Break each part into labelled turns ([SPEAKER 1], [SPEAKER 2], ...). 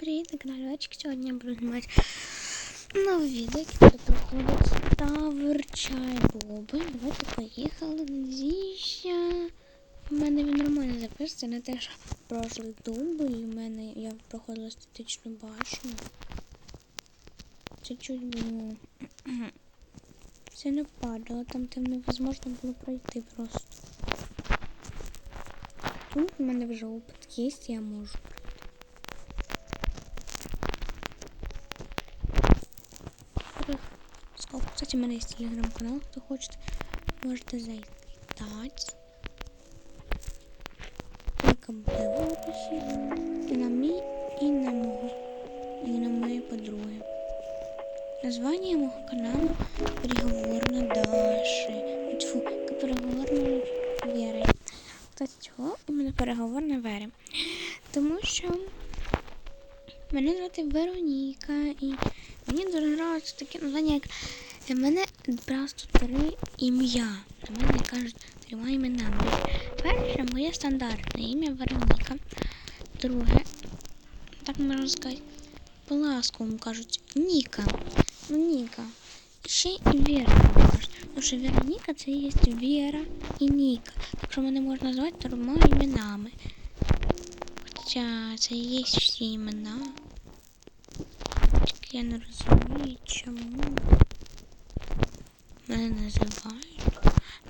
[SPEAKER 1] привіт на каналі Очки. Сьогодні я буду знімати нове відео, яке проходить Тавер Чай Боби. Давайте поїхали. Надіюся. У мене нормально записується, не те, що прошлий дуби, і в мене я проходила статичну башню. Це чуть було. Все не падало, там там невозможно було пройти просто. Тут в мене вже опит є, я можу. Кстати, у меня есть телеграм-канал, кто хочет, можете зайти. Ссылка буде в описі. На мій, і на мого, і на моєї подруги. Названня мого каналу Переговорна Даші. Тьфу, переговорна Віри. Кстати, чого іменно переговорна Вері? Тому що мене звати Вероніка і Мені дуже подобається таке названня, як в мене просто три ім'я. До мене кажуть трьома іменами. Перше моє стандартне ім'я Вероніка. Друге, так можна сказати, по-ласковому кажуть Ніка. Ну, Ніка. Ще і Віра кажуть. Тому що Вероніка це є Віра і Ніка. Так що мене можна назвати трьома іменами. Хоча це є всі імена. Я не розумію, чому мене називають.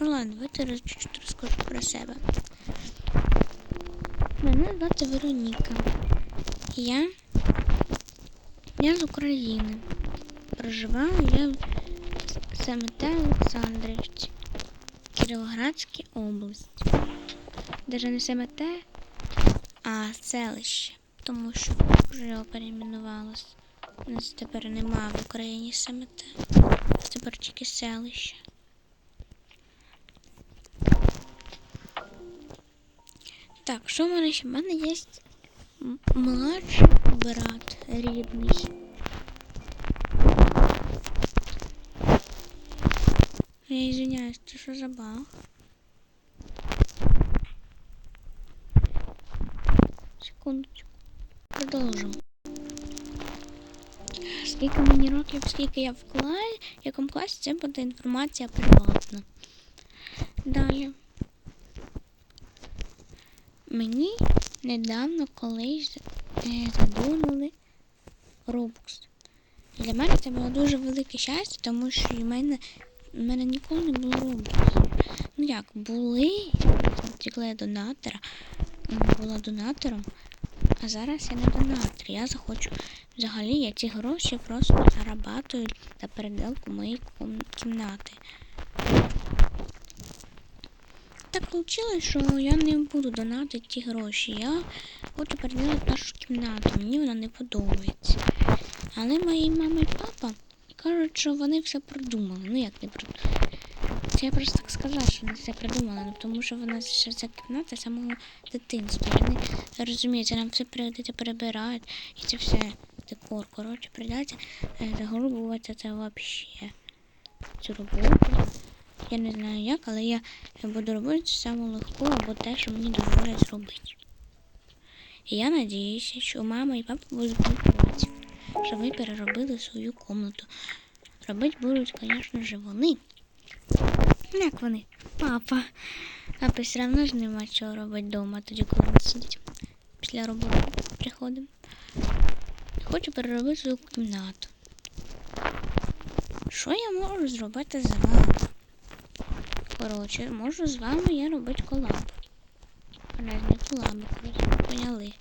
[SPEAKER 1] Ну ладно, давайте розкажу про себе. Мене звати Вероніка. Я, я з України. Проживаю я в СМТ Олександрівці, Кіровоградській області. Даже не СМТ, а селище, тому що вже його перейменувалося. У нас тепер нема в Україні СМТ. Тепер тільки селище. Так, що в мене ще? В мене є младший брат рідний. Я извиняюсь, це що за? Секундочку. Продовжимо. Скільки мені років, скільки я в класі, в якому класі, це буде інформація приватна. Далі. Мені недавно колись е, задумали Robux. Для мене це було дуже велике щастя, тому що в мене, в мене ніколи не було Robux. Ну як, були, тільки я донатора, була донатором, а зараз я не донатор. Я захочу Взагалі я ці гроші просто зарабатую за переделку моєї кімнати. Так вийшло, що я не буду донатити ті гроші. Я хочу переделати нашу кімнату. Мені вона не подобається. Але мої мама і папа кажуть, що вони все продумали. Ну як не продумали. Це я просто так сказала, що вони все придумали, ну, тому що вона ще ця кімната самого дитинства. Вони розуміють, нам все прийдеться перебирати і це все декор. Коротше, придеться загрубувати це взагалі. Цю роботу. Я не знаю як, але я буду робити саме легку або те, що мені дозволять зробити. І я надіюся, що мама і папа будуть проти, що ви переробили свою комнату. Робити будуть, звісно ж, вони. Ну, Як вони? Папа. А все одно ж нема чого робити вдома, тоді коли ми сидить. Після роботи приходимо. Хочу переробити свою кімнату. Що я можу зробити з вами? Коротше, можу з вами я робити колаб. Разні колаби, коротше, поняли.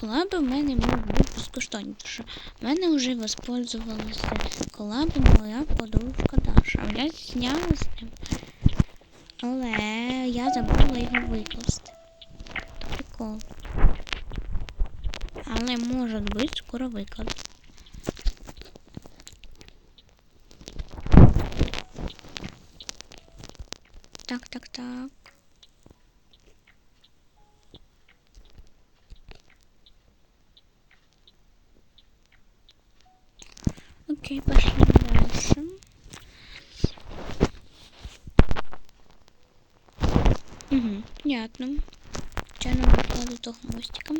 [SPEAKER 1] Колаби в мене можуть бути безкоштовні, тому що в мене вже воспользувалася колабом моя подружка Даша. Я зняла з ним. Але я забула його викласти. Прикол. Але може бути скоро викладу. Так, так, так. Окей, пошли дальше. Угу, понятно. Чайно до того мостика.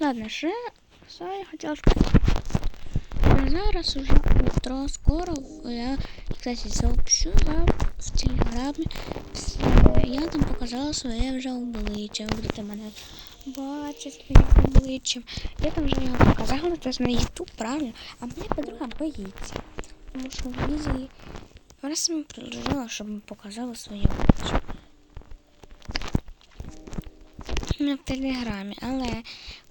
[SPEAKER 1] Ладно, ще я хотіла сказати. Ну, Зараз уже утро, скоро я, кстати, сообщу вам в телеграмі. Я там показала своє вже обличчя. Будете мене бачити своє обличчя. Я там вже його показала, це на YouTube, правильно? А моя подруга боїться. Тому що в візі вона саме предложила, щоб ми своє обличчя. Іменно в телеграмі, але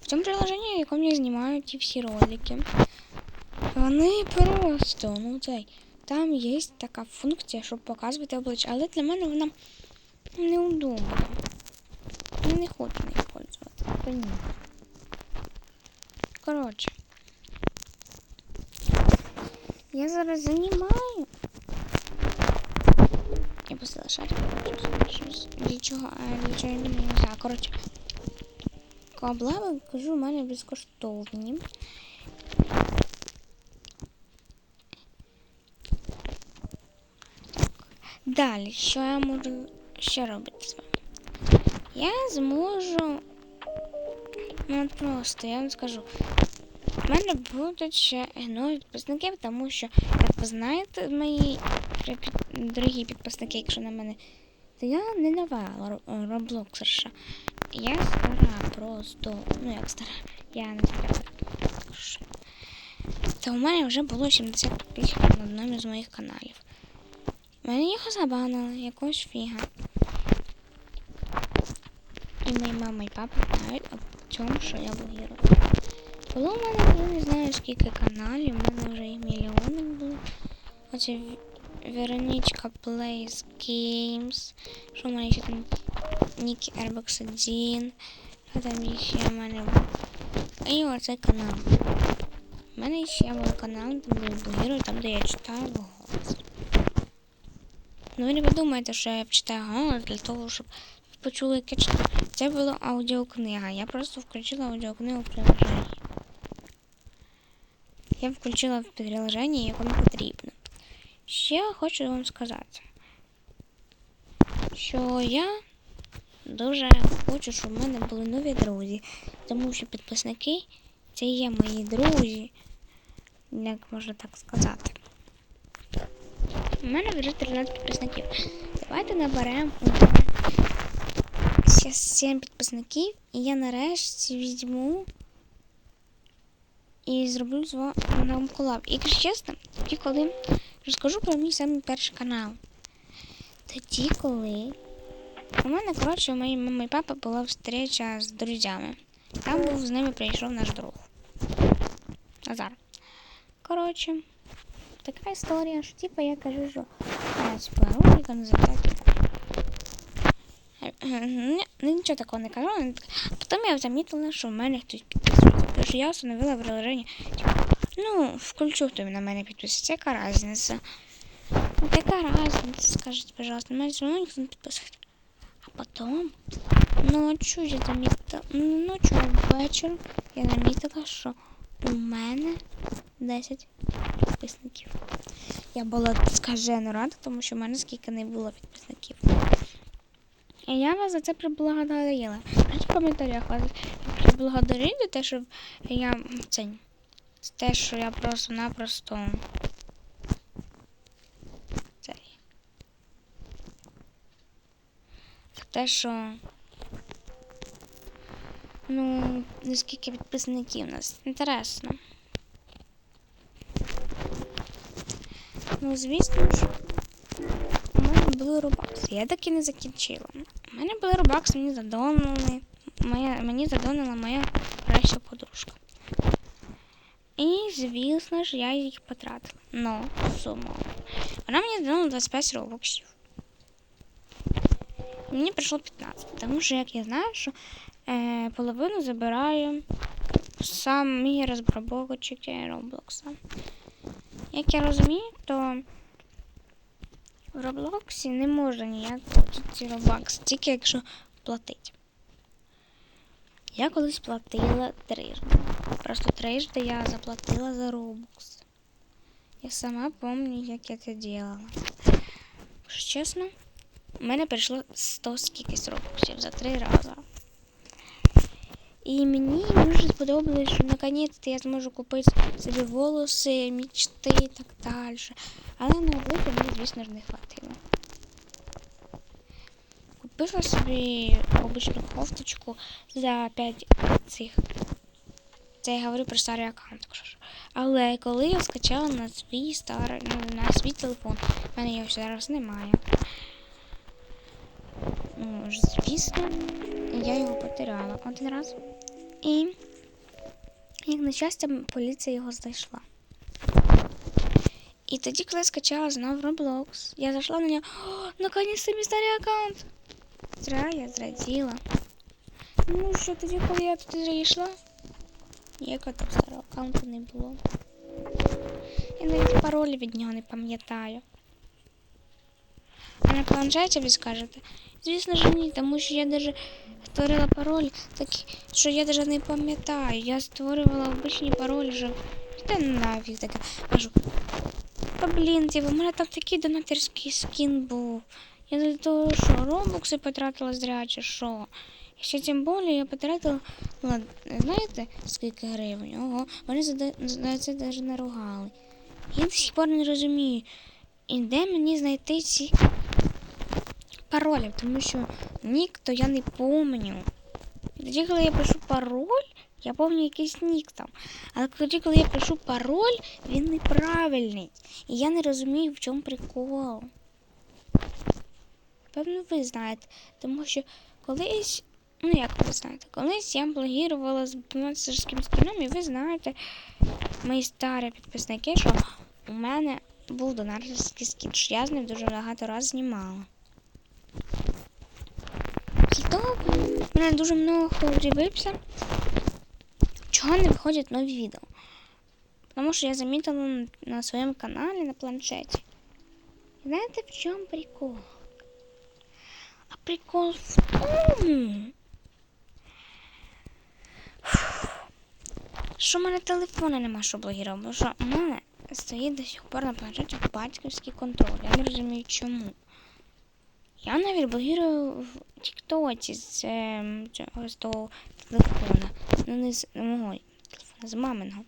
[SPEAKER 1] в цьому приложенні, в якому я знімаю ті всі ролики, вони просто, ну цей, там є така функція, щоб показувати обличчя, але для мене вона неудобна. Я не хочу нею пользуватися. Коротше. Я зараз знімаю. Я пустила шарик. Щось Для чого? А для чого я думаю, не знаю. Коротше. Облави, кажу, у мене безкоштовні. Далі, що я можу ще робити з вами? Я зможу. Ну просто, я вам скажу. У мене будуть ще нові підписники, тому що, як ви знаєте, мої дорогі підписники, якщо на мене, то я не нова роблоксерша. Я стара просто. Ну як стара, я не стара. Та у мене вже було 70 підписчиків на одному з моїх каналів. Мене їх забанили, якось фіга. І мої мама і папа знають о цьому, що я блогерую. Було в мене, я не знаю скільки каналів, у мене вже їх мільйони було. Оце Вероничка Plays Games. Що в мене ще там Нікі Airbox 1. Що там ще в мене був? І оцей канал. У мене ще був канал, де я там де я читаю голос. Ну ви не подумайте, що я читаю голос для того, щоб почули, як я читаю. Це була аудіокнига. Я просто включила аудіокнигу в приложенні. Я включила в приложенні, якому потрібно. Ще хочу вам сказати, що я дуже хочу, щоб в мене були нові друзі, тому що підписники це є мої друзі, як можна так сказати. У мене вже 13 підписників. Давайте наберемо у 7 підписників, і я нарешті візьму і зроблю з вами колаб. І якщо чесно, тоді коли розкажу про мій самий перший канал. Тоді, коли у мене, коротше, у моєї мами і папи була встреча з друзями. Там був з ними прийшов наш друг. Назар. Коротше, така історія, що типу я кажу, що типу, запитати. Ні, ну, нічого такого не кажу. потім я замітила, що в мене хтось підписується. Тому що я встановила в приложенні, типу, ну, включу, хто на мене підписується. Яка різниця? Ну, яка разница, скажите, пожалуйста, мене никто не подписывает. А потом, ночью я замітила, ну, ночью ввечері я замітила, що у мене 10 підписників. Я була скажено рада, тому що в мене скільки не було підписників. І я вас за це приблагодарила. Пишіть в коментарях вас за те, що я це, за те, що я просто-напросто. За те, що ну, наскільки підписників у нас. Інтересно. Ну, звісно ж, у мене були рубакси. Я так і не закінчила. У мене були рубакси, мені задонали. Моя, мені задонала моя. І, звісно ж, я їх потратила. Но суму. Вона мені задонала 25 робоксів. Мені прийшло 15, тому що, як я знаю, що е, половину забираю сам мій розробовочок Роблокса. Як я розумію, то в Роблоксі не можна ніяк платити робакс, тільки якщо платить. Я колись платила трижди. Просто трижди я заплатила за Robux. Я сама пам'ятаю, як я це. Якщо чесно, у мене прийшло 100 скількись робоксів за три рази. І мені дуже сподобалось, що наконець-то я зможу купити собі волоси, мічти і так далі. Але на обличчя мені, звісно ж, не хватило. Купила собі обичну кофточку за 5 цих. Це я говорю про старий аккаунт. Але коли я скачала на свій старий, ну, на свій телефон, в мене його зараз немає. Ну, звісно, я його потеряла один раз. І, як на щастя, поліція його знайшла. І тоді, коли я скачала знов Roblox, я зайшла на нього. О, наконец-то мій старий аккаунт. Зра, я зраділа. Ну що, тоді, коли я туди зайшла, ніякого там старого аккаунту не було. Я навіть паролі від нього не пам'ятаю. А на планшеті ви скажете? Звісно ж ні, тому що я даже створила пароль, такі, що я даже не пам'ятаю. Я створювала обичні паролі, що та нафіг таке. Кажу, та блін, типу, у мене там такий донатерський скін був. Я для того, що робокси потратила зря чи що. І ще тим більше я потратила, знаєте, скільки гривень? Ого, вони за, це навіть наругали. Я до сих пор не розумію, і де мені знайти ці паролі, тому що нік то я не помню. Тоді, коли я пишу пароль, я пам'ятаю якийсь нік там. Але тоді, коли я пишу пароль, він неправильний. І я не розумію, в чому прикол. Певно, ви знаєте, тому що колись, ну як ви знаєте, колись я блогірувала з монстерським скіном, і ви знаєте, мої старі підписники, що у мене був донарський скін, що я з ним дуже багато разів знімала. Того в мене дуже много хто з'явився, чого не виходять нові відео. Тому що я замітила на- своєму каналі на планшеті. Знаєте, в чому прикол? А прикол в тому, що в мене телефона нема, що блогірувати, бо що в мене стоїть до сих пор на планшеті батьківський контроль. Я не розумію чому. Я навіть блогірую в Тіктоці з, ем, цього- з того телефона. Ну, не з мого телефона, з маминого,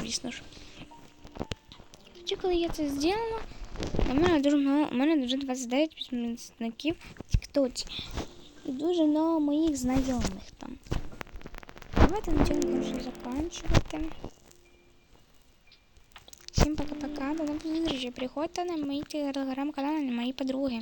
[SPEAKER 1] звісно ж. Тоді, коли я це зробила, у мене дуже у мене вже 29 підписників Тіктоці. І дуже много моїх знайомих там. Давайте на цьому можу закінчувати. Всім пока-пока. До нових зустрічей. Приходьте на мій телеграм-канали, на мої подруги.